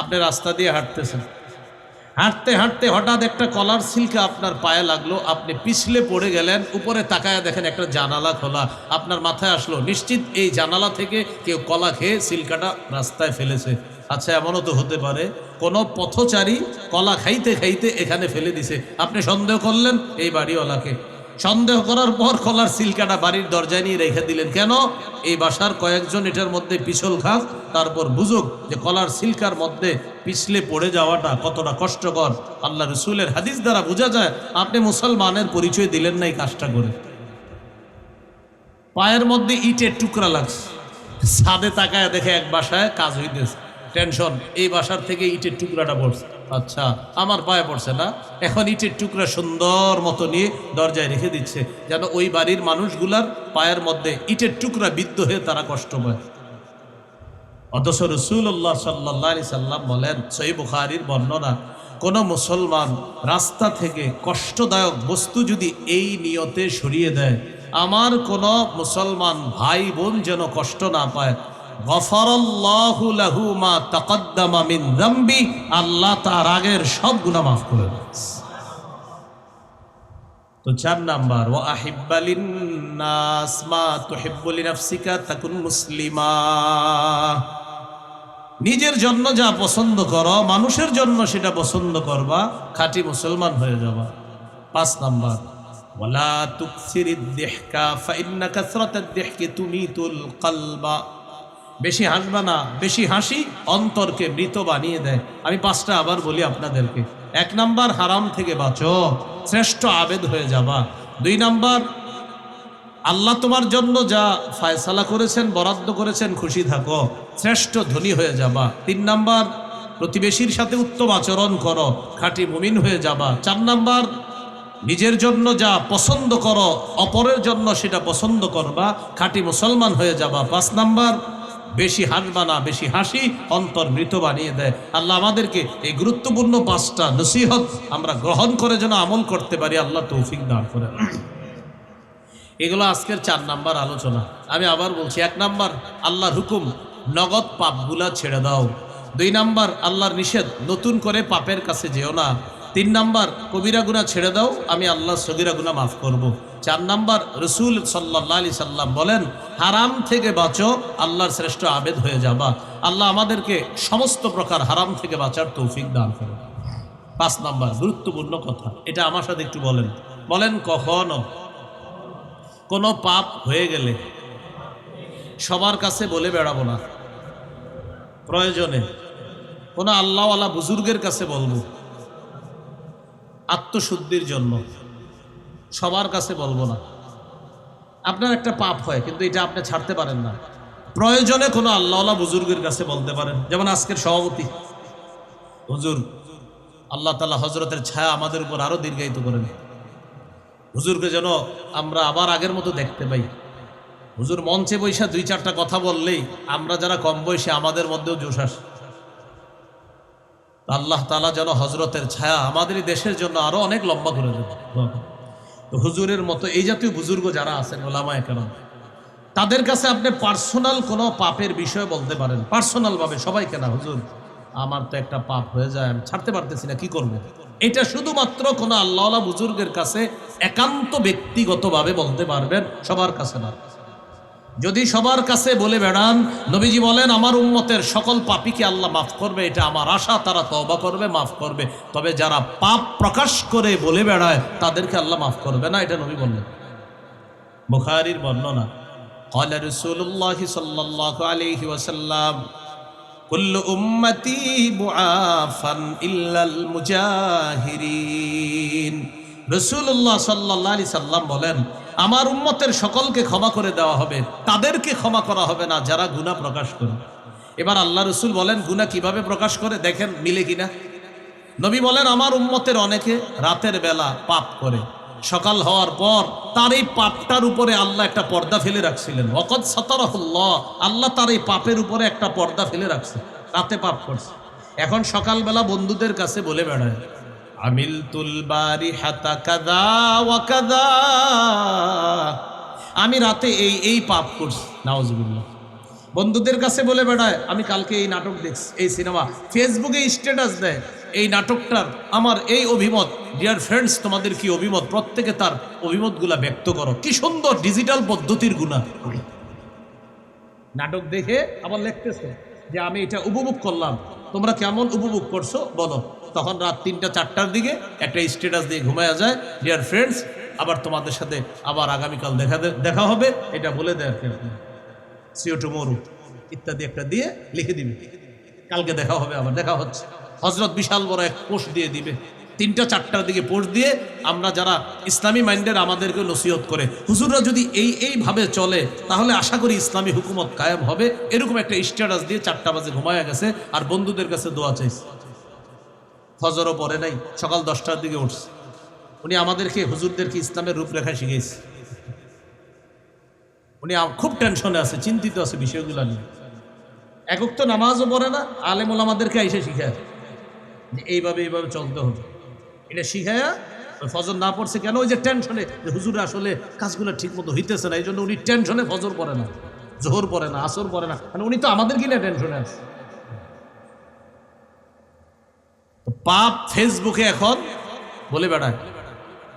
আপনি রাস্তা দিয়ে হাঁটতেছেন। হাঁটতে হাঁটতে হঠাৎ একটা কলার সিল্কে আপনার পায়ে লাগল, আপনি পিছলে পড়ে গেলেন, উপরে তাকায় দেখেন একটা জানালা খোলা। আপনার মাথায় আসলো, নিশ্চিত এই জানালা থেকে কেউ কলা খেয়ে সিল্কাটা রাস্তায় ফেলেছে। আচ্ছা এমনও তো হতে পারে। কোনো পথচারী কলা খাইতে খাইতে এখানে ফেলে দিছে। আপনি সন্দেহ করলেন, এই বাড়িওয়ালাকে। সন্দেহ করার পর কলার সিলকাটা বাড়ির দরজায় নিয়ে রেখে দিলেন। কেন? এই বাসার কয়েকজন এটার মধ্যে পিছল খাস তারপর বুঝুক যে কলার সিলকার মধ্যে পিছলে পড়ে যাওয়াটা কতটা কষ্টকর। আল্লাহ রসুলের হাদিস দ্বারা বোঝা যায়, আপনি মুসলমানের পরিচয় দিলেন না এই কাজটা করে। পায়ের মধ্যে ইটের টুকরা লাগছে। ছাদে তাকায় দেখে এক বাসায় কাজ হইতেছে। টেনশন, এই বাসার থেকে ইটের টুকরাটা পড়ছে। আচ্ছা আমার পায়ে পড়ছে না। এখন ইটের টুকরা সুন্দর মতো নিয়ে দরজায় রেখে দিচ্ছে, যেন ওই বাড়ির মানুষগুলার পায়ের মধ্যে ইটের টুকরা বিদ্ধ হয়ে তারা কষ্ট পায়। অথচ রসুল্লাহ সাল্লি সাল্লাম বলেন সই বুখারির বর্ণনা, কোনো মুসলমান রাস্তা থেকে কষ্টদায়ক বস্তু যদি এই নিয়তে সরিয়ে দেয়, আমার কোনো মুসলমান ভাই বোন যেন কষ্ট না পায় আল্লাহ তার আগের সব গুনাহ মাফ করে তো চার নাম্বার ও মুসলিমা। নিজের জন্য যা পছন্দ করো, মানুষের জন্য সেটা পছন্দ করবা, খাঁটি মুসলমান হয়ে যাবা। পাঁচ নাম্বার, ওয়ালা তুকসিরিদ দিহকা, ফাইন্না কাসরাতাদ দিহকি তুমিতুল কলবা। বেশি হাসবা না, বেশি হাসি অন্তরকে মৃত বানিয়ে দেয়। আমি পাঁচটা আবার বলি আপনাদেরকে। এক নাম্বার, হারাম থেকে বাঁচো। শ্রেষ্ঠ আবেদ হয়ে যাবা। দুই নাম্বার, আল্লাহ তোমার জন্য যা ফায়সালা করেছেন, বরাদ্দ করেছেন, খুশি থাকো। শ্রেষ্ঠ ধনী হয়ে যাবা। তিন নাম্বার, প্রতিবেশীর সাথে উত্তম আচরণ করো। খাঁটি মুমিন হয়ে যাবা। চার নাম্বার, নিজের জন্য যা পছন্দ করো, অপরের জন্য সেটা পছন্দ করবা। খাঁটি মুসলমান হয়ে যাবা। পাঁচ নাম্বার বেশি হাসবা না, বেশি হাসি অন্তর মৃত বানিয়ে দেয়। আল্লাহ আমাদেরকে এই গুরুত্বপূর্ণ পাঁচটা নসিহত আমরা গ্রহণ করে যেন আমল করতে পারি। আল্লাহ তৌফিক দান করেন। এগুলো আজকের চার নাম্বার আলোচনা। আমি আবার বলছি, এক নাম্বার, আল্লাহর হুকুম, নগদ পাপগুলা ছেড়ে দাও। দুই নাম্বার, আল্লাহর নিষেধ, নতুন করে পাপের কাছে যেও না। তিন নাম্বার, কবিরা গুণা ছেড়ে দাও, আমি আল্লাহ সগিরা গুণা মাফ করব। চার নাম্বার, রসুল সাল্লাহ আলি সাল্লাম বলেন, হারাম থেকে বাঁচো, আল্লাহর শ্রেষ্ঠ আবেদ হয়ে যাবা। আল্লাহ আমাদেরকে সমস্ত প্রকার হারাম থেকে বাঁচার তৌফিক দান করে পাঁচ নাম্বার, গুরুত্বপূর্ণ কথা, এটা আমার সাথে একটু বলেন। বলেন কখনো কোনো পাপ হয়ে গেলে সবার কাছে বলে বেড়াবো না। প্রয়োজনে কোনো আল্লাহওয়ালা বুজুর্গের কাছে বলব আত্মশুদ্ধির জন্য। সবার কাছে বলব না। আপনার একটা পাপ হয়, কিন্তু এটা আপনি ছাড়তে পারেন না। প্রয়োজনে কোনো আল্লাহওয়ালা বুজুর্গের কাছে বলতে পারেন, যেমন আজকের সভাপতি। হুজুর, আল্লাহ তালা হজরতের ছায়া আমাদের উপর আরও দীর্ঘায়িত করেন হুজুরকে যেন আমরা আবার আগের মতো দেখতে পাই। হুজুর মঞ্চে বৈশা দুই চারটা কথা বললেই আমরা যারা কম বয়সে, আমাদের মধ্যেও জোশ আসে। আল্লাহ তালা যেন হজরতের ছায়া আমাদের দেশের জন্য আরও অনেক লম্বা করে দেন হুজুরের মতো এই জাতীয় বুজুর্গ যারা আছেন, ওলামায় কেন তাদের কাছে আপনি পার্সোনাল কোনো পাপের বিষয় বলতে পারেন। পার্সোনাল ভাবে সবাইকে না হুজুর, আমার তো একটা পাপ হয়ে যায়, আমি ছাড়তে পারতেছি না, কি করব? এটা শুধুমাত্র কোনো আল্লাহওয়ালা বুজুর্গের কাছে একান্ত ব্যক্তিগতভাবে বলতে পারবেন, সবার কাছে না। যদি সবার কাছে বলে বেড়ান নবীজি বলেন আমার উম্মতের সকল পাপিকে আল্লাহ মাফ করবে এটা আমার আশা তারা তবা করবে মাফ করবে তবে যারা পাপ প্রকাশ করে বলে বেড়ায় তাদেরকে আল্লাহ মাফ করবে না এটা নবী বললেন বুখারির বর্ণনা قال رسول الله صلى الله عليه وسلم كل أمتي معافا إلا المجاهرين রসুল্লাহ সাল্লাহ আলি সাল্লাম বলেন, আমার উম্মতের সকলকে ক্ষমা করে দেওয়া হবে, তাদেরকে ক্ষমা করা হবে না যারা গুণা প্রকাশ করে। এবার আল্লাহ রসুল বলেন গুণা কীভাবে প্রকাশ করে? দেখেন, মিলে কিনা? নবী বলেন, আমার উম্মতের অনেকে রাতের বেলা পাপ করে। সকাল হওয়ার পর তার এই পাপটার উপরে আল্লাহ একটা পর্দা ফেলে রাখছিলেন। অকদ সতরহুল্লাহ, আল্লাহ তার এই পাপের উপরে একটা পর্দা ফেলে রাখছে। রাতে পাপ করছে। এখন সকালবেলা বন্ধুদের কাছে বলে বেড়ায় আমিল তুল বারি হাতা কাদা ওয়া কাদা আমি রাতে এই এই পাপ করছি নাওজবিল্লাহ বন্ধুদের কাছে বলে বেড়ায়, আমি কালকে এই নাটক দেখছি, এই সিনেমা। ফেসবুকে স্ট্যাটাস দেয়, এই নাটকটার আমার এই অভিমত। ডিয়ার ফ্রেন্ডস তোমাদের কি অভিমত? প্রত্যেকে তার অভিমতগুলা ব্যক্ত করো। কি সুন্দর ডিজিটাল পদ্ধতির গুণা। নাটক দেখে আবার লিখতেছে যে, আমি এটা উপভোগ করলাম। তোমরা কেমন উপভোগ করছ? বলো। তখন রাত তিনটা, চারটার দিকে একটা স্ট্যাটাস দিয়ে ঘুমায়া যায় ডিয়ার ফ্রেন্ডস আবার তোমাদের সাথে আবার আগামীকাল দেখা দেখা হবে। এটা বলে দেয় আর কি সিও ইত্যাদি একটা দিয়ে লিখে দিবে। কালকে দেখা হবে, আবার দেখা হচ্ছে। হজরত বিশাল বড় এক পোস্ট দিয়ে দিবে। তিনটা, চারটার দিকে পোস্ট দিয়ে আমরা যারা ইসলামী মাইন্ডের আমাদেরকে নসিহত করে, হুজুররা যদি এই এইভাবে চলে, তাহলে আশা করি ইসলামী হুকুমত কায়েম হবে। এরকম একটা স্ট্যাটাস দিয়ে চারটা বাজে ঘুমায়া গেছে, আর বন্ধুদের কাছে দোয়া চাইছে। ফজরও পরে নাই, সকাল দশটার দিকে উঠছে। উনি আমাদেরকে হুজুরদেরকে ইসলামের রূপরেখা শিখিয়েছে উনি খুব টেনশনে আছে, চিন্তিত আছে বিষয়গুলো নিয়ে। একক তো নামাজও পড়ে না আলেমুল আমাদেরকে এসে শিখায়। যে এইভাবে এইভাবে চলতে হবে। এটা শিখায়া ফজর না পড়ছে কেন? ওই যে টেনশনে যে হুজুর আসলে কাজগুলো ঠিক মতো হইতেছে না এই জন্য উনি টেনশনে ফজর পড়ে না, জোহর পড়ে না, আসর পড়ে না। মানে উনি তো আমাদের কিনে টেনশনে আছে তো পাপ ফেসবুকে এখন বলে বেড়ায়।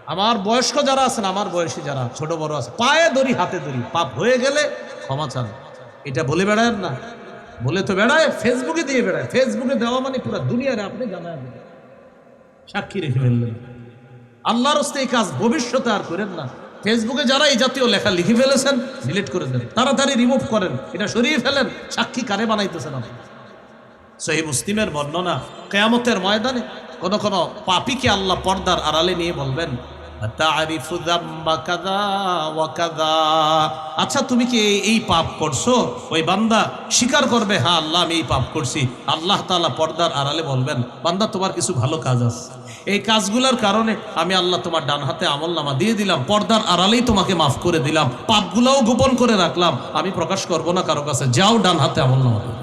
আমার বয়স্ক যারা আছেন, আমার বয়সী যারা, ছোট বড় আছে, পায়ে ধরি হাতে ধরি পাপ হয়ে গেলে ক্ষমা চান। এটা বলে বেড়ায় না। বলে তো বেড়ায়, ফেসবুকে দিয়ে বেড়ায়। ফেসবুকে দেওয়া মানে পুরো দুনিয়ারে আপনি জানায়। সাক্ষী রেখে ফেললেন। আল্লাহর হস্তে এই কাজ ভবিষ্যতে আর করেন না। ফেসবুকে যারা এই জাতীয় লেখা লিখে ফেলেছেন, ডিলিট করে দেন। তাড়াতাড়ি রিমুভ করেন। এটা সরিয়ে ফেলেন, সাক্ষী কারে বানাইতেছেন আপনি? সহি মুসলিমের বর্ণনা কেয়ামতের ময়দানে কোন কোন পাপিকে আল্লাহ পর্দার আড়ালে নিয়ে বলবেন? আচ্ছা তুমি কি এই- পাপ করছ ওই বান্দা স্বীকার করবে হ্যাঁ আল্লাহ, আমি এই পাপ করছি আল্লাহ তালা পর্দার আড়ালে বলবেন, বান্দা, তোমার কিছু ভালো কাজ আছে এই কাজগুলোর কারণে আমি আল্লাহ তোমার ডান হাতে আমল নামা দিয়ে দিলাম, পর্দার আড়ালেই তোমাকে মাফ করে দিলাম, পাপগুলোও গোপন করে রাখলাম আমি প্রকাশ করব না কারও কাছে, যাও ডান হাতে আমল নামা।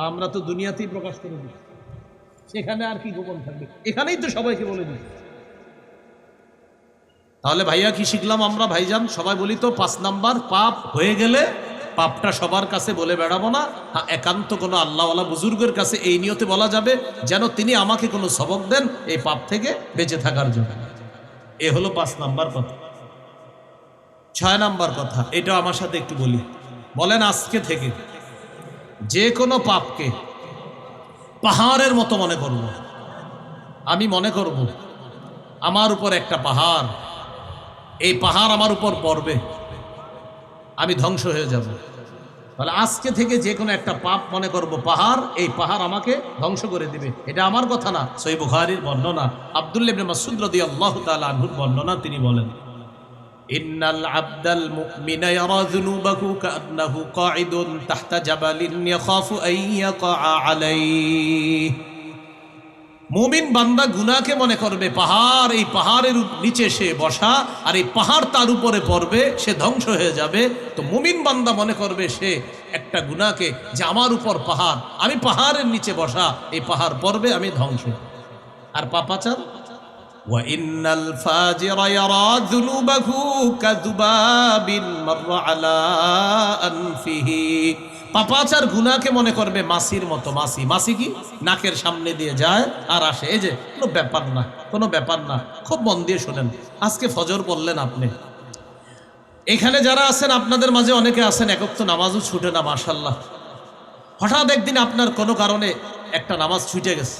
তা আমরা তো দুনিয়াতেই প্রকাশ করে দিই। সেখানে আর কি গোপন থাকবে? এখানেই তো সবাইকে বলে দিই। তাহলে ভাইয়া কি শিখলাম আমরা ভাইজান? সবাই বলি তো, পাঁচ নাম্বার, পাপ হয়ে গেলে পাপটা সবার কাছে বলে বেড়াবো না। হ্যাঁ একান্ত কোনো আল্লাহওয়ালা বুজুর্গের কাছে এই নিয়তে বলা যাবে যেন তিনি আমাকে কোনো সবক দেন এই পাপ থেকে বেঁচে থাকার জন্য। এ হলো পাঁচ নাম্বার কথা। ছয় নাম্বার কথা এটা আমার সাথে একটু বলি। বলেন আজকে থেকে। যে কোনো পাপকে পাহাড়ের মতো মনে করব। আমি মনে করব, আমার উপর একটা পাহাড়, এই পাহাড় আমার উপর পড়বে, আমি ধ্বংস হয়ে যাব। তাহলে আজকে থেকে যে কোনো একটা পাপ মনে করব, পাহাড়, এই পাহাড় আমাকে ধ্বংস করে দিবে। এটা আমার কথা না, সই বুখারির বর্ণনা আবদুল্লাহ ইবনে মাসউদ রাদিয়াল্লাহু তাআলা আনহুর বর্ণনা তিনি বলেন। আব্দাল মুমিনা ইয়ারা যুনুবাহু কাআন্নাহু মুমিন বান্দা গুনাকে মনে করবে, পাহাড়, এই পাহাড়ের নিচে সে বসা আর এই পাহাড় তার উপরে পড়বে, সে ধ্বংস হয়ে যাবে। তো মুমিন বান্দা মনে করবে, সে একটা গুনাকে যে আমার উপর পাহাড়, আমি পাহাড়ের নিচে বসা, এই পাহাড় পড়বে, আমি ধ্বংস। আর পাপাচার? وإن الفاجر يرى ذنوبه كذباب مر على أنفه পাপাচার গুনাকে মনে করবে মাসির মতো মাসি মাসি কি নাকের সামনে দিয়ে যায় আর আসে এই যে কোনো ব্যাপার না কোনো ব্যাপার না খুব মন দিয়ে শোনেন আজকে ফজর বললেন আপনি এখানে যারা আছেন আপনাদের মাঝে অনেকে আছেন একক তো নামাজও ছুটে না মাসাল্লাহ হঠাৎ একদিন আপনার কোনো কারণে একটা নামাজ ছুটে গেছে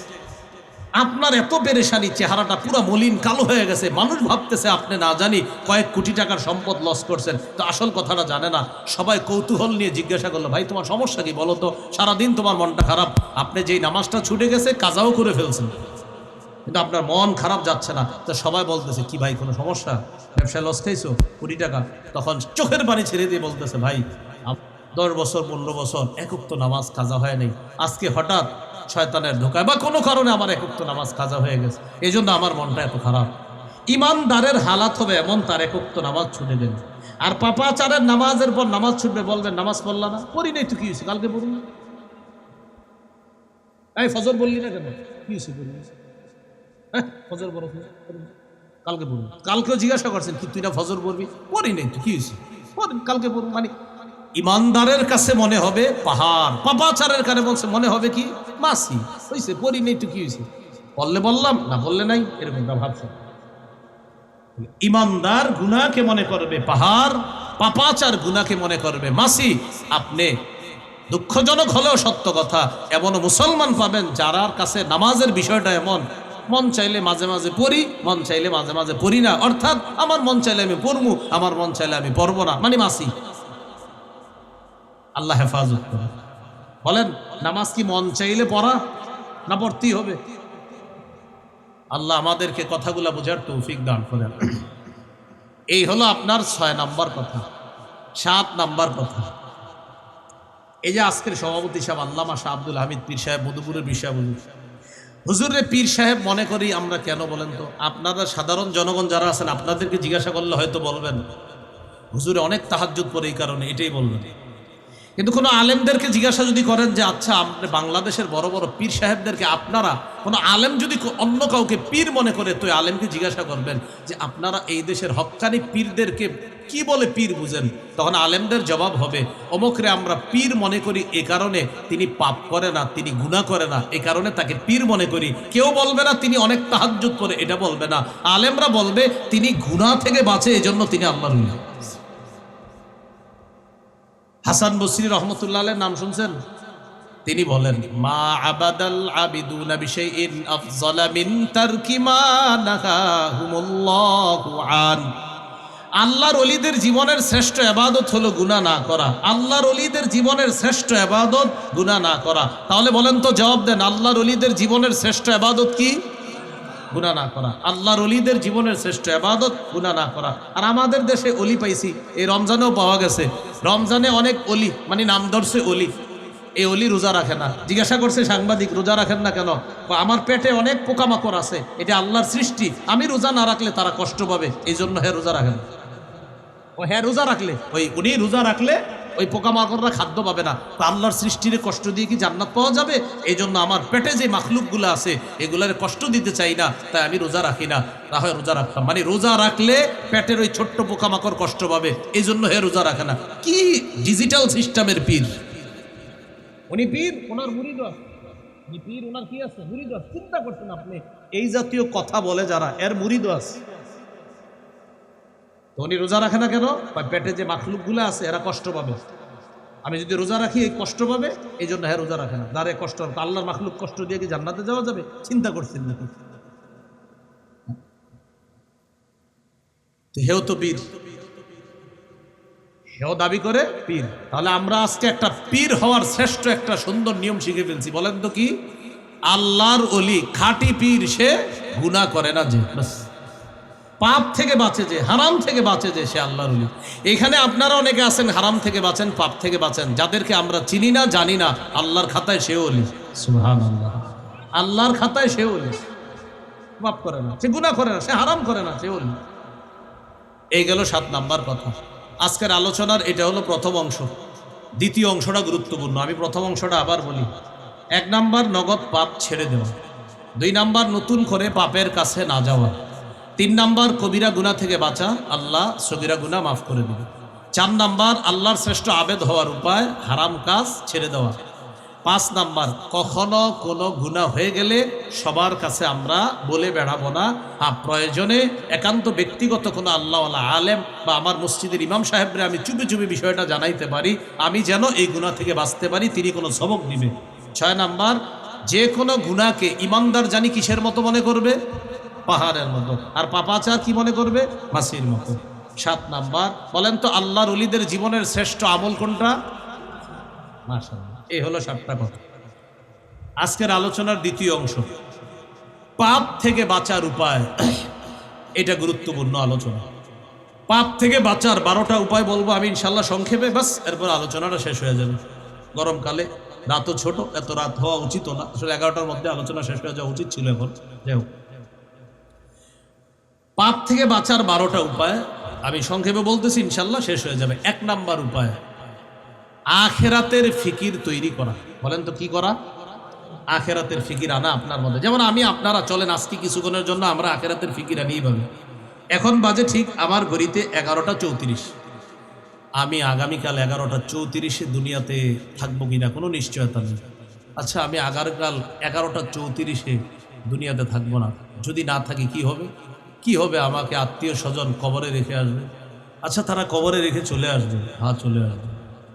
আপনার এত পেরেশানি চেহারাটা পুরো মলিন কালো হয়ে গেছে। মানুষ ভাবতেছে আপনি না জানি কয়েক কোটি টাকার সম্পদ লস করছেন। তো আসল কথাটা জানে না। সবাই কৌতূহল নিয়ে জিজ্ঞাসা করল, ভাই, তোমার সমস্যা কি বলো তো? সারাদিন তোমার মনটা খারাপ। আপনি যেই নামাজটা ছুটে গেছে, কাজাও করে ফেলছেন। কিন্তু আপনার মন খারাপ যাচ্ছে না। তো সবাই বলতেছে, কি ভাই, কোনো সমস্যা? ব্যবসায় লস খাইছো? কোটি টাকা? তখন চোখের পানি ছেড়ে দিয়ে বলতেছে, ভাই দশ বছর পনেরো বছর একক তো নামাজ কাজা হয় নাই। আজকে হঠাৎ শয়তানের ঢোকায় বা কোনো কারণে আমার একক তো নামাজ কাজা হয়ে গেছে। এই জন্য আমার মনটা এত খারাপ। ইমানদারের হালাত হবে এমন তার একক তো নামাজ ছুটে দেন আর পাপাচারের নামাজের পর নামাজ ছুটবে বলবেন নামাজ পড়লা না? পড়ি নাই তো কি হয়েছে? কালকে পড়ুন না? এই ফজর বললি না কেন? কি হয়েছে? পড়ি হ্যাঁ, ফজর বড় কালকে পড়ব কালকেও জিজ্ঞাসা করছেন কি তুই না ফজর পড়বি? পড়ি নেই তুই কি হয়েছে? কালকে পড়ব মানে ইমানদারের কাছে মনে হবে পাহাড়। পাপাচারের কাছে বলছে, মনে হবে কি? মাসি হয়েছে পরি নেই তো কি হয়েছে বললে বললাম, না বললে নাই এরকমটা ভাবছে ইমানদার গুনাকে মনে করবে পাহাড়, পাপাচার গুনাকে মনে করবে মাসি আপনি দুঃখজনক হলেও সত্য কথা এমন মুসলমান পাবেন যারার কাছে নামাজের বিষয়টা এমন, মন চাইলে মাঝে মাঝে পড়ি, মন চাইলে মাঝে মাঝে পড়ি না। অর্থাৎ, আমার মন চাইলে আমি পড়মু, আমার মন চাইলে আমি পড়ব না। মানে মাসি আল্লাহ হেফাজত করে। বলেন, নামাজ কি মন চাইলে পড়া না পড়তেই হবে? আল্লাহ আমাদেরকে কথাগুলো বোঝার তৌফিক দান করেন। এই হলো আপনার ছয় নাম্বার কথা, সাত নাম্বার কথা। এই যে আজকের সভাপতি সাহেব আল্লামা শাহ আব্দুল হামিদ পীর সাহেব, মধুপুরের বিষয় বলুন হুজুরের পীর সাহেব মনে করি আমরা কেন বলেন তো? আপনারা সাধারণ জনগণ যারা আছেন, আপনাদেরকে জিজ্ঞাসা করলে হয়তো বলবেন। হুজুরে অনেক তাহাজ্জুদ পরে এই কারণে এটাই বলবেন। কিন্তু কোনো আলেমদেরকে জিজ্ঞাসা যদি করেন যে আচ্ছা আপনি বাংলাদেশের বড় বড় পীর সাহেবদেরকে আপনারা কোনো আলেম যদি অন্য কাউকে পীর মনে করে, তো আলেমকে জিজ্ঞাসা করবেন যে, আপনারা এই দেশের হক্কানি পীরদেরকে কি বলে পীর বুঝেন? তখন আলেমদের জবাব হবে অমুকরে আমরা পীর মনে করি, এ কারণে তিনি পাপ করে না, তিনি গুণা করে না, এ কারণে তাকে পীর মনে করি। কেউ বলবে না, তিনি অনেক তাহাজ্জুদ করে, এটা বলবে না। আলেমরা বলবে, তিনি গুণা থেকে বাঁচে, এজন্য তিনি আল্লাহর। হাসান বসরি রহমতুল্লাহ নাম শুনছেন? তিনি বলেন, মা আবাদাল আবিদুনা বিশাইইন আফজালা মিন তারকি মা নাহাহুমুল্লাহু আন। আল্লাহর অলিদের জীবনের শ্রেষ্ঠ এবাদত হলো গুনাহ না করা। আল্লাহর অলিদের জীবনের শ্রেষ্ঠ এবাদত গুনাহ না করা। তাহলে বলেন তো, জবাব দেন, আল্লাহর অলিদের জীবনের শ্রেষ্ঠ এবাদত কি? গুণা না করা। আল্লাহর অলিদের জীবনের শ্রেষ্ঠ আবাদত গুণা না করা। আর আমাদের দেশে অলি পাইছি, এই রমজানেও পাওয়া গেছে। রমজানে অনেক অলি মানে নাম ধরছে অলি এই অলি রোজা রাখে না। জিজ্ঞাসা করছে সাংবাদিক, রোজা রাখেন না কেন? আমার পেটে অনেক পোকামাকড় আছে, এটা আল্লাহর সৃষ্টি। আমি রোজা না রাখলে তারা কষ্ট পাবে এই জন্য হ্যাঁ রোজা রাখেন। ও হ্যাঁ রোজা রাখলে, ওই উনি রোজা রাখলে ওই পোকামাকড়রা খাদ্য পাবে না। তো আল্লাহর সৃষ্টির কষ্ট দিয়ে কি জান্নাত পাওয়া যাবে? এই জন্য আমার পেটে যে মাখলুকগুলো আছে, এগুলার কষ্ট দিতে চাই না, তাই আমি রোজা রাখি না। না হয় রোজা রাখতাম। মানে রোজা রাখলে পেটের ওই ছোট্ট পোকামাকড় কষ্ট পাবে। এই জন্য হে রোজা রাখে না। কি ডিজিটাল সিস্টেমের পীর? উনি পীর, ওনার মুড়ি আছে। উনি পীর, ওনার কি আছে? মুড়ি চিন্তা করছেন আপনি। এই জাতীয় কথা বলে যারা, এর মুড়িদ আছে। তো উনি রোজা রাখে না কেন? কয় পেটে যে মাখলুকগুলো আছে, এরা কষ্ট পাবে। আমি যদি রোজা রাখি, এই কষ্ট পাবে? এই জন্য হ্যাঁ রোজা রাখে না। দাঁড়ে কষ্ট। আল্লাহর মাখলুক কষ্ট দিয়ে কি জান্নাতে যাওয়া যাবে? চিন্তা করছেন তো হেও তো পীর। হেও দাবি করে পীর। তাহলে আমরা আজকে একটা পীর হওয়ার শ্রেষ্ঠ একটা সুন্দর নিয়ম শিখে ফেলছি। বলেন তো কি? আল্লাহর অলি খাঁটি পীর সে গুনাহ করে না যে। পাপ থেকে বাঁচে যে, হারাম থেকে বাঁচে যে, সে আল্লাহর অলি এখানে আপনারা অনেকে আছেন, হারাম থেকে বাঁচেন, পাপ থেকে বাঁচেন। যাদেরকে আমরা চিনি না, জানি না, আল্লাহর খাতায় সেও অলি। সুবহানাল্লাহ। আল্লাহর খাতায় সেও অলি। পাপ করে না, সে গুনাহ করে না, সে হারাম করে না সে অলি। এই গেল সাত নাম্বার কথা। আজকের আলোচনার এটা হলো প্রথম অংশ। দ্বিতীয় অংশটা গুরুত্বপূর্ণ। আমি প্রথম অংশটা আবার বলি। এক নাম্বার, নগদ পাপ ছেড়ে দেওয়া। দুই নাম্বার, নতুন করে পাপের কাছে না যাওয়া। তিন নাম্বার, কবিরা গুণা থেকে বাঁচা, আল্লাহ সগিরা গুণা মাফ করে দেবে। চার নাম্বার, আল্লাহর শ্রেষ্ঠ আবেদ হওয়ার উপায়, হারাম কাজ ছেড়ে দেওয়া। পাঁচ নাম্বার, কখনো কোনো গুণা হয়ে গেলে সবার কাছে আমরা বলে বেড়াবো না। আর প্রয়োজনে একান্ত ব্যক্তিগত কোনো আল্লাহওয়ালা আলেম বা আমার মসজিদের ইমাম সাহেবরে আমি চুপি চুপি বিষয়টা জানাইতে পারি। আমি যেন এই গুণা থেকে বাঁচতে পারি, তিনি কোনো সবক দিবে ছয় নাম্বার, যে কোনো গুণাকে ইমানদার জানি কিসের মতো মনে করবে? পাহাড়ের মতো। আর পাপাচার কি মনে করবে? মাসির মতো। সাত নাম্বার, বলেন তো আল্লাহর অলিদের জীবনের শ্রেষ্ঠ আমল কোনটা? এই হলো সাতটা কথা। আজকের আলোচনার দ্বিতীয় অংশ। পাপ থেকে বাঁচার উপায়, এটা গুরুত্বপূর্ণ আলোচনা। পাপ থেকে বাঁচার বারোটা উপায় বলব আমি ইনশাল্লাহ সংক্ষেপে, বাস, এরপর আলোচনাটা শেষ হয়ে যাবে। গরমকালে রাতও ছোট, এত রাত হওয়া উচিত না। আসলে এগারোটার মধ্যে আলোচনা শেষ হয়ে যাওয়া উচিত ছিল এখন। যাই হোক। পাপ থেকে বাঁচার বারোটা উপায় আমি সংক্ষেপে বলতেছি, ইনশাল্লাহ শেষ হয়ে যাবে। এক নাম্বার উপায়, আখেরাতের ফিকির তৈরি করা। বলেন তো কি করা? আখেরাতের ফিকির আনা আপনার মধ্যে। যেমন আমি, আপনারা চলেন, আজকে কিছুক্ষণের জন্য আমরা আখেরাতের ফিকির আনি এইভাবে। এখন বাজে ঠিক আমার ঘড়িতে এগারোটা চৌত্রিশ। আমি আগামীকাল এগারোটা চৌত্রিশে দুনিয়াতে থাকব কিনা কোনো নিশ্চয়তা নেই। আচ্ছা আমি আগামীকাল এগারোটা চৌত্রিশে দুনিয়াতে থাকব না। যদি না থাকি কি হবে? কি হবে আমাকে আত্মীয় স্বজন কবরে রেখে আসবে? আচ্ছা তারা কবরে রেখে চলে আসবে। হ্যাঁ চলে আসবে।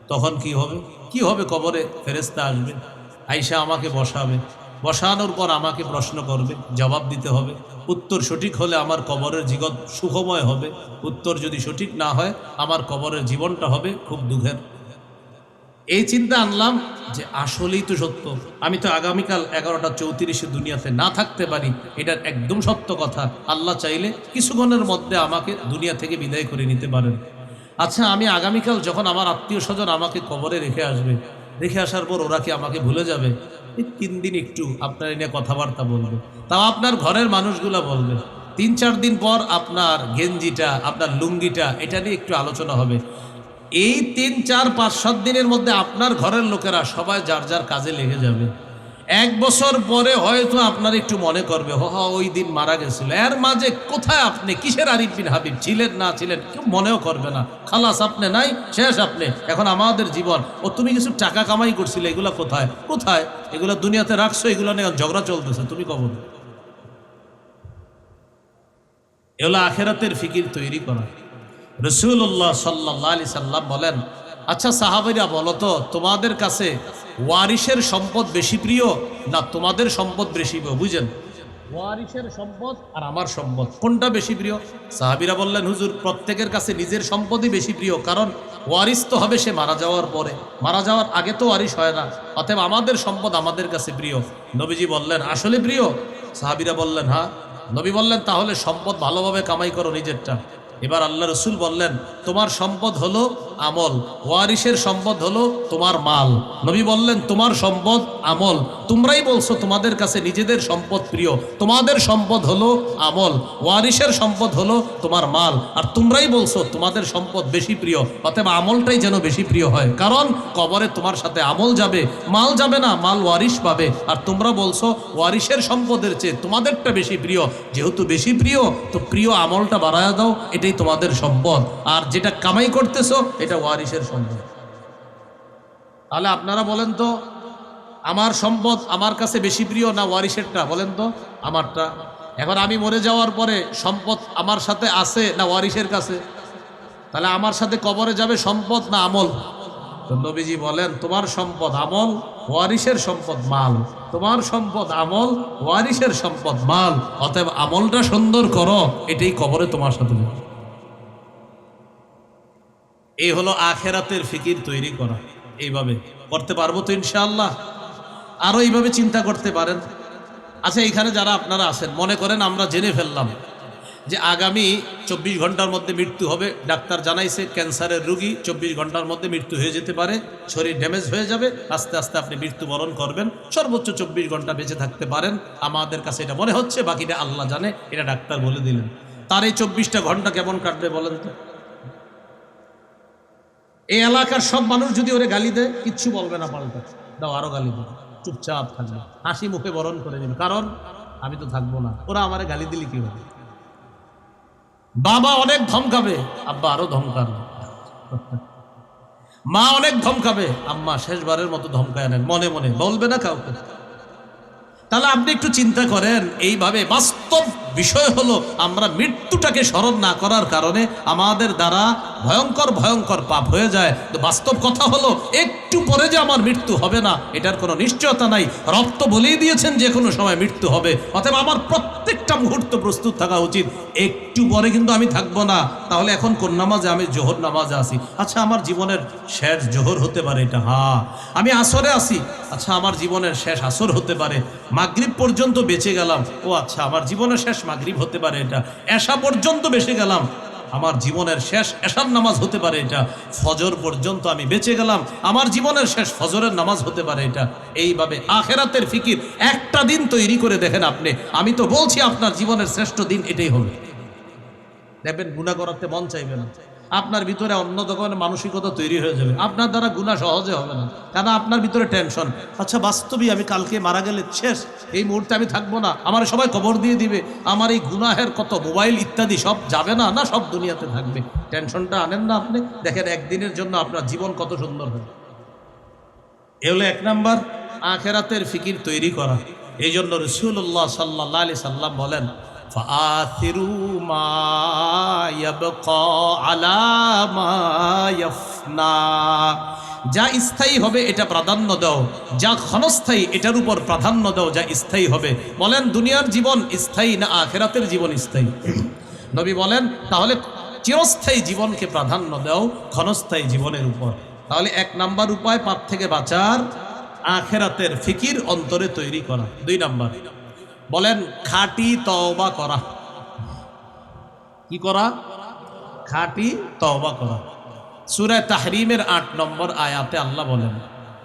তখন কি হবে? কি হবে কবরে? ফেরেস্তা আসবে। আইসা আমাকে বসাবে। বসানোর পর আমাকে প্রশ্ন করবে, জবাব দিতে হবে। উত্তর সঠিক হলে আমার কবরের জীবন সুখময় হবে। উত্তর যদি সঠিক না হয়, আমার কবরের জীবনটা হবে খুব দুঃখের। এই চিন্তা আনলাম যে আসলেই তো সত্য। আমি তো আগামীকাল এগারোটা চৌত্রিশে দুনিয়াতে না থাকতে পারি এটা একদম সত্য কথা। আল্লাহ চাইলে কিছুক্ষণের মধ্যে আমাকে দুনিয়া থেকে বিদায় করে নিতে পারেন। আচ্ছা আমি আগামীকাল যখন আমার আত্মীয় স্বজন আমাকে কবরে রেখে আসবে, রেখে আসার পর ওরা কি আমাকে ভুলে যাবে? এই তিন দিন একটু আপনার এনে কথাবার্তা বলবে। তাও আপনার ঘরের মানুষগুলো বলবে, তিন চার দিন পর আপনার গেঞ্জিটা, আপনার লুঙ্গিটা, এটা নিয়ে একটু আলোচনা হবে। এই তিন, চার, পাঁচ, সাত দিনের মধ্যে আপনার ঘরের লোকেরা সবাই যার যার কাজে লেগে যাবে। এক বছর পরে হয়তো আপনার একটু মনে করবে, হ ওই দিন মারা গেছিল। এর মাঝে কোথায় আপনি? কিসের আরিফ বিন হাবিব? ছিলেন না ছিলেন? কেউ মনেও করবে না। খালাস আপনি নাই, শেষ আপনি। এখন আমাদের জীবন। ও, তুমি কিছু টাকা কামাই করছিলে, এগুলো কোথায়? কোথায়? এগুলো দুনিয়াতে রাখছো, এগুলো নিয়ে ঝগড়া চলতেছে, তুমি কবর এগুলো আখেরাতের ফিকির তৈরি করা। রসুল্লাহ সাল্লাহ আলি সাল্লাম বলেন আচ্ছা সাহাবিরা, বলো তো, তোমাদের কাছে ওয়ারিসের সম্পদ বেশি প্রিয় না তোমাদের সম্পদ বেশি প্রিয়? বুঝেন ওয়ারিসের সম্পদ আর আমার সম্পদ, কোনটা বেশি প্রিয়? সাহাবিরা বললেন, হুজুর, প্রত্যেকের কাছে নিজের সম্পদই বেশি প্রিয়, কারণ ওয়ারিস তো হবে সে মারা যাওয়ার পরে। মারা যাওয়ার আগে তো ওয়ারিস হয় না, অতএব আমাদের সম্পদ আমাদের কাছে প্রিয়। নবীজি বললেন, আসলে প্রিয়? সাহাবিরা বললেন হ্যাঁ। নবী বললেন, তাহলে সম্পদ ভালোভাবে কামাই করো নিজেরটা। এবার আল্লাহ রসুল বললেন তোমার সম্পদ হলো আমল। ওয়ারিসের সম্পদ হলো তোমার মাল। নবী বললেন, তোমার সম্পদ আমল। তোমরাই বলছো তোমাদের কাছে নিজেদের সম্পদ প্রিয়। তোমাদের সম্পদ হলো আমল। ওয়ারিসের সম্পদ হলো তোমার মাল। আর তোমরাই বলছো তোমাদের সম্পদ বেশি প্রিয়। অতএব আমলটাই যেন বেশি প্রিয় হয়। কারণ কবরে তোমার সাথে আমল যাবে, মাল যাবে না, মাল ওয়ারিস পাবে। আর তোমরা বলছো ওয়ারিসের সম্পদের চেয়ে তোমাদেরটা বেশি প্রিয়। যেহেতু বেশি প্রিয়, তো প্রিয় আমলটা বাড়ায় দাও, এটাই তোমাদের সম্পদ। আর যেটা কামাই করতেছো এটা ওয়ারিসের সম্পদ। তাহলে আপনারা বলেন তো, আমার সম্পদ আমার কাছে বেশি প্রিয় না ওয়ারিসেরটা বলেন তো, আমারটা। এখন আমি মরে যাওয়ার পরে সম্পদ আমার সাথে আছে না ওয়ারিসের কাছে? তাহলে আমার সাথে কবরে যাবে সম্পদ না আমল? নবীজি বলেন, তোমার সম্পদ আমল ওয়ারিসের সম্পদ মাল। তোমার সম্পদ আমল ওয়ারিসের সম্পদ মাল। অতএব আমলটা সুন্দর করো, এটাই কবরে তোমার সাথে। এই হলো আখেরাতের ফিকির তৈরি করা। এইভাবে করতে পারব তো ইনশাআল্লাহ। আরও এইভাবে চিন্তা করতে পারেন। আচ্ছা এখানে যারা আপনারা আছেন, মনে করেন আমরা জেনে ফেললাম যে আগামী চব্বিশ ঘণ্টার মধ্যে মৃত্যু হবে। ডাক্তার জানাইছে, ক্যান্সারের রুগী চব্বিশ ঘণ্টার মধ্যে মৃত্যু হয়ে যেতে পারে। শরীর ড্যামেজ হয়ে যাবে। আস্তে আস্তে আপনি মৃত্যুবরণ করবেন। সর্বোচ্চ চব্বিশ ঘণ্টা বেঁচে থাকতে পারেন। আমাদের কাছে এটা মনে হচ্ছে, বাকিটা আল্লাহ জানে। এটা ডাক্তার বলে দিলেন। তার এই চব্বিশটা ঘণ্টা কেমন কাটবে বলেন তো? এই এলাকার সব মানুষ যদি ওরে গালি দেয়, কিচ্ছু বলবে না পাল্টা। দাও আরও গালি দেবে চুপচাপ থাকবে। হাসি মুখে বরণ করে নেবে। কারণ আমি তো থাকব না। ওরা আমারে গালি দিলে কি হবে? বাবা অনেক ধমকাবে। আব্বা আরও ধমকাবে মা অনেক ধমকাবে। আম্মা শেষবারের মতো ধমকায় নেন। মনে মনে। বলবে না কাউকে। তাহলে আপনি একটু চিন্তা করেন। এইভাবে বাস্তব বিষয় হলো আমরা মৃত্যুটাকে স্মরণ না করার কারণে আমাদের দ্বারা ভয়ঙ্কর ভয়ঙ্কর পাপ হয়ে যায়। তো বাস্তব কথা হলো, একটু পরে যে আমার মৃত্যু হবে না, এটার কোনো নিশ্চয়তা নাই। রব তো বলেই দিয়েছেন যে কোনো সময় মৃত্যু হবে। অতএব আমার প্রত্যেকটা মুহূর্ত প্রস্তুত থাকা উচিত। একটু পরে কিন্তু আমি থাকব না। তাহলে এখন কোন নামাজে আমি জোহর নামাজে আসি? আচ্ছা আমার জীবনের শেষ জোহর হতে পারে এটা। হ্যাঁ আমি আসরে আসি। আচ্ছা আমার জীবনের শেষ আসর হতে পারে। মাগরিব পর্যন্ত বেঁচে গেলাম। ও আচ্ছা আমার জীবনের শেষ মাগরিব হতে পারে এটা। এশা পর্যন্ত বেঁচে গেলাম। আমার জীবনের শেষ এশার নামাজ হতে পারে এটা। ফজর পর্যন্ত আমি বেঁচে গেলাম। আমার জীবনের শেষ ফজরের নামাজ হতে পারে এটা। এইভাবে আখেরাতের ফিকির একটা দিন তৈরি করে দেখেন আপনি। আমি তো বলছি আপনার জীবনের শ্রেষ্ঠ দিন এটাই হবে। দেখবেন গুণা করাতে মন চাইবে না। আপনার ভিতরে অন্য ধরনের মানসিকতা তৈরি হয়ে যাবে, আপনার দ্বারা গুণা সহজে হবে না। কেন? আপনার ভিতরে টেনশন আচ্ছা বাস্তবিক আমি কালকে মারা গেলে শেষ। এই মুহূর্তে আমি থাকব না। আমার সবাই খবর দিয়ে দিবে, আমার এই গুনাহের কত মোবাইল ইত্যাদি সব যাবে না? না, সব দুনিয়াতে থাকবে। টেনশনটা আনেন না আপনি। দেখেন, একদিনের জন্য আপনার জীবন কত সুন্দর হবে। এ হলো এক নাম্বার, আখেরাতের ফিকির তৈরি করা। এই জন্য রসুল্লাহ সাল্লাহ আলি সাল্লাম বলেন فآثروا ما يبقى على ما يفنى যা স্থায়ী হবে এটা প্রাধান্য দাও যা ক্ষণস্থায়ী এটার উপর প্রাধান্য দাও যা স্থায়ী হবে বলেন দুনিয়ার জীবন স্থায়ী না আখেরাতের জীবন স্থায়ী নবী বলেন তাহলে চিরস্থায়ী জীবনকে প্রাধান্য দাও ক্ষণস্থায়ী জীবনের উপর তাহলে এক নাম্বার উপায় পাপ থেকে বাঁচার আখেরাতের ফিকির অন্তরে তৈরি করা দুই নাম্বার বলেন, খাটি তওবা করা। কি করা? খাটি তওবা করা। সুরে তাহরিমের আট নম্বর আয়াতে আল্লাহ বলেন